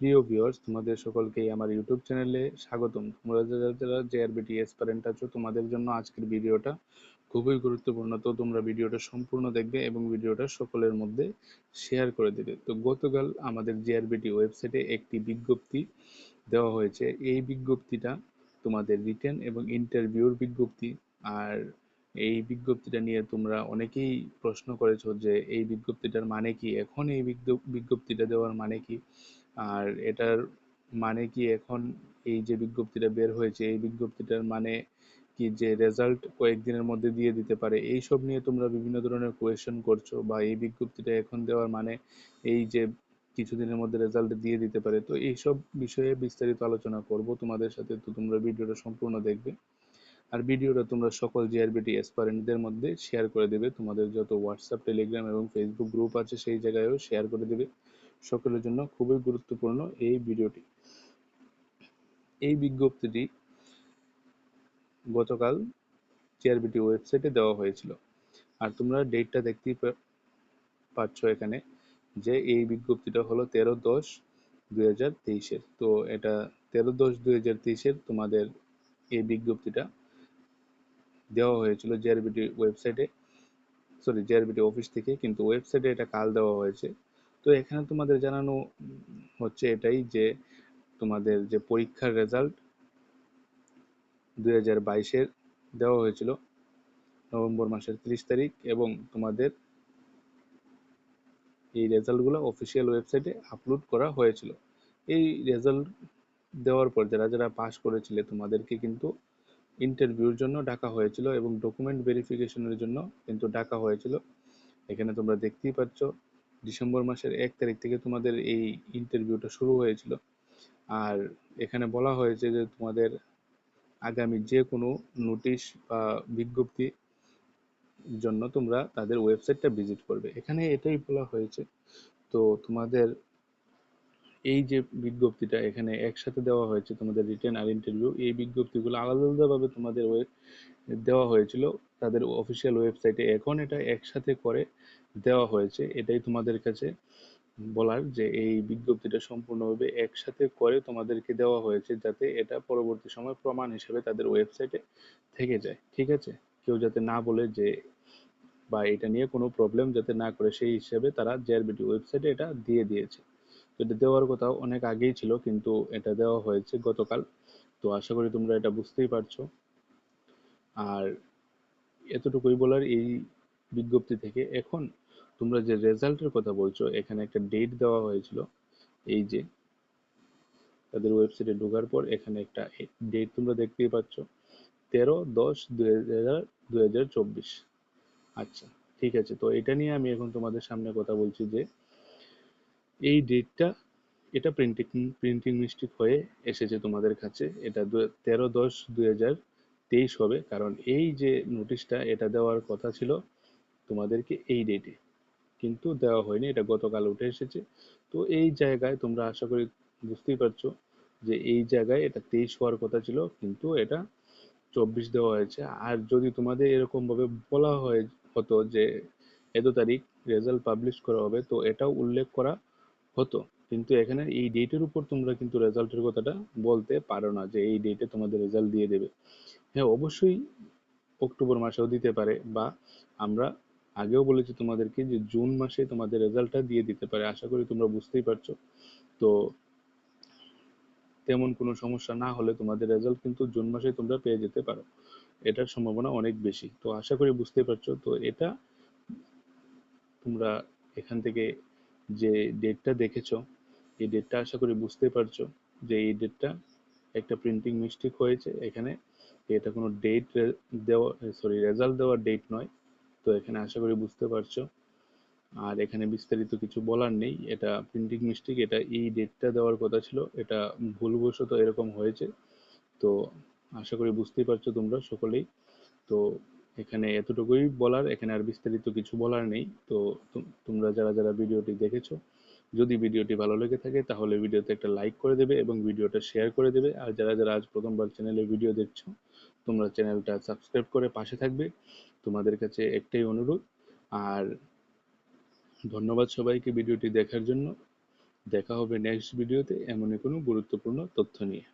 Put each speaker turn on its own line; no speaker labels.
প্রিয় ভিউয়ার্স তোমাদের সকলকেই আমার ইউটিউব চ্যানেলে স্বাগতম। তোমরা যারা যারা জেআরবিটি এসপারেন্ট আছো, তোমাদের জন্য আজকের ভিডিওটা খুবই গুরুত্বপূর্ণ। তো তোমরা ভিডিওটা সম্পূর্ণ দেখবে এবং ভিডিওটা সকলের মধ্যে শেয়ার করে দেবে। তো গতকাল আমাদের জে আর জেআরবিটি ওয়েবসাইটে একটি বিজ্ঞপ্তি দেওয়া হয়েছে। এই বিজ্ঞপ্তিটা তোমাদের রিটেন এবং ইন্টারভিউর বিজ্ঞপ্তি। আর এই বিজ্ঞপ্তিটা নিয়ে তোমরা অনেকেই প্রশ্ন করেছ যে এই বিজ্ঞপ্তিটার মানে কি? এখন এই বিজ্ঞপ্তিটা দেওয়ার মানে কি? আর এটার মানে কি এখন এই যে বিজ্ঞপ্তিটা বের হয়েছে, এই বিজ্ঞপ্তিটার মানে কি যে রেজাল্ট কয়েকদিনের মধ্যে দিয়ে দিতে পারে? এই সব নিয়ে তোমরা বিভিন্ন ধরনের কোয়েশ্চেন করছ বা এই বিজ্ঞপ্তিটা এখন দেওয়ার মানে এই যে কিছুদিনের মধ্যে রেজাল্ট দিয়ে দিতে পারে। তো এইসব বিষয়ে বিস্তারিত আলোচনা করব তোমাদের সাথে, তো তোমরা ভিডিওটা সম্পূর্ণ দেখবে। আর ভিডিওটা তোমরা সকল জিআরবিটি এসপারেন্টদের মধ্যে শেয়ার করে দেবে। তোমাদের যত হোয়াটসঅ্যাপ টেলিগ্রাম এবং ফেসবুক গ্রুপ আছে সেই জায়গায়ও শেয়ার করে দেবে। সকলের জন্য খুবই গুরুত্বপূর্ণ এই ভিডিওটি। এই বিজ্ঞপ্তিটি গতকাল জিআরবিটি ওয়েবসাইটে দেওয়া হয়েছিল। আর তোমরা ডেটটা দেখতেই পাচ্ছ এখানে যে এই বিজ্ঞপ্তিটা হলো তেরো দশ দুই হাজার তেইশের। তো এটা তেরো দশ দুই হাজার তেইশের তোমাদের এই বিজ্ঞপ্তিটা দেওয়া হয়েছিল জিআরবিটি ওয়েবসাইটে সরি জিআরবিটি অফিস থেকে। কিন্তু ওয়েবসাইটে এটা কাল দেওয়া হয়েছে। তো এখানে তোমাদের জানানো হচ্ছে এটাই যে তোমাদের যে পরীক্ষার রেজাল্ট দুই হাজার বাইশের দেওয়া হয়েছিল নভেম্বর মাসের ত্রিশ তারিখ এবং তোমাদের এই রেজাল্টগুলো অফিসিয়াল ওয়েবসাইটে আপলোড করা হয়েছিল। এই রেজাল্ট দেওয়ার পর যারা যারা পাস করেছিলে তোমাদেরকে কিন্তু ইন্টারভিউর জন্য ডাকা হয়েছিল এবং ডকুমেন্ট ভেরিফিকেশনের জন্য কিন্তু ডাকা হয়েছিল। এখানে তোমরা দেখতেই পাচ্ছ ডিসেম্বর মাসের এক তারিখ থেকে তোমাদের এই ইন্টারভিউটা শুরু হয়েছিল। আর এখানে বলা হয়েছে যে তোমাদের আগামী যে কোনো নোটিশ বা বিজ্ঞপ্তি জন্য তোমরা তাদের ওয়েবসাইটটা ভিজিট করবে। এখানে এটাই বলা হয়েছে। তো তোমাদের এই যে বিজ্ঞপ্তিটা এখানে একসাথে দেওয়া হয়েছে তোমাদের রিটেন আর ইন্টারভিউ এই বিজ্ঞপ্তিগুলো আলাদা আলাদাভাবে তোমাদের দেওয়া হয়েছিল। তাদের অফিসিয়াল ওয়েবসাইটে এখন এটা একসাথে করে দেওয়া হয়েছে। এটাই তোমাদের কাছে বলার যে এই বিজ্ঞপ্তিটা সম্পূর্ণভাবে একসাথে করে তোমাদেরকে দেওয়া হয়েছে যাতে এটা পরবর্তী সময় প্রমাণ হিসেবে তাদের ওয়েবসাইটে থেকে যায়। ঠিক আছে? কেউ যাতে না বলে যে, বা এটা নিয়ে কোনো প্রবলেম যাতে না করে সেই হিসেবে তারা জেআরবিটি ওয়েবসাইটে এটা দিয়ে দিয়েছে। এটা দেওয়ার কথা অনেক আগেই ছিল, কিন্তু এটা দেওয়া হয়েছে গতকাল। তো আশা করি তোমরা এটা বুঝতেই পারছ। আর এতটুকুই বলার এই বিজ্ঞপ্তি থেকে, এখন তোমরা যে রেজাল্টের কথা বলছো, এখানে একটা ডেট দেওয়া হয়েছিল, এই যে তাদের ওয়েবসাইটে ঢোকার পর এখানে একটা ডেট তোমরা দেখতেই পাচ্ছ, তেরো দশ দুই আচ্ছা ঠিক আছে, তো এটা নিয়ে আমি এখন তোমাদের সামনে কথা বলছি যে এই ডেটটা এটা প্রিন্টিং প্রিন্টিং মিস্টেক হয়ে এসেছে তোমাদের কাছে। এটা তেরো দশ দুই হাজার তেইশ হবে, কারণ এই যে নোটিশটা এটা দেওয়ার কথা ছিল তোমাদেরকে এই ডেটে কিন্তু দেওয়া হয়নি, এটা গতকাল উঠে এসেছে। তো এই জায়গায় তোমরা আশা করি বুঝতেই পারছ যে এই জায়গায় এটা তেইশ হওয়ার কথা ছিল, কিন্তু এটা চব্বিশ দেওয়া হয়েছে। আর যদি তোমাদের এরকম ভাবে বলা হয়, হতো যে এত তারিখ রেজাল্ট পাবলিশ করা হবে, তো এটাও উল্লেখ করা হতো। কিন্তু এখানে এই ডেটের উপর তোমরা কিন্তু রেজাল্টের কথাটা বলতে পারো না যে এই ডেটে তোমাদের রেজাল্ট দিয়ে দেবে। হ্যাঁ অবশ্যই অক্টোবর মাসেও দিতে পারে বা আমরা আগেও বলেছি তোমাদেরকে যে জুন মাসে তোমাদের রেজাল্টটা দিয়ে দিতে পারে। আশা করি তোমরা বুঝতেই পারছ। তো তেমন কোনো সমস্যা না হলে তোমাদের রেজাল্ট কিন্তু জুন মাসে তোমরা পেয়ে যেতে পারো। এটার সম্ভাবনা অনেক বেশি। তো আশা করি বুঝতেই পারছ। তো এটা তোমরা এখান থেকে যে ডেটটা দেখেছ, এই ডেটটা আশা করি বুঝতে পারছ যে এই ডেটটা একটা প্রিন্টিং মিস্টেক হয়েছে। এখানে এটা কোনো ডেট দেওয়া সরি রেজাল্ট দেওয়ার ডেট নয়। তো এখানে আশা করি বুঝতে পারছ। আর এখানে বিস্তারিত কিছু বলার নেই। এটা প্রিন্টিং মিস্টেক এটা এই ডেটটা দেওয়ার কথা ছিল। এটা ভুলবশত এরকম হয়েছে। তো আশা করি বুঝতেই পারছ তোমরা সকলেই। তো এখানে এতটুকুই বলার, এখানে আর বিস্তারিত কিছু বলার নেই। তো তোমরা যারা যারা ভিডিওটি দেখেছ, যদি ভিডিওটি ভালো লেগে থাকে, তাহলে ভিডিওতে একটা লাইক করে দেবে এবং ভিডিওটা শেয়ার করে দেবে। আর যারা যারা আজ প্রথমবার চ্যানেলে ভিডিও দেখছ, তোমরা চ্যানেলটা সাবস্ক্রাইব করে পাশে থাকবে। তোমাদের কাছে একটাই অনুরোধ, আর ধন্যবাদ সবাইকে ভিডিওটি দেখার জন্য। দেখা হবে নেক্সট ভিডিওতে এমনই কোনো গুরুত্বপূর্ণ তথ্য নিয়ে।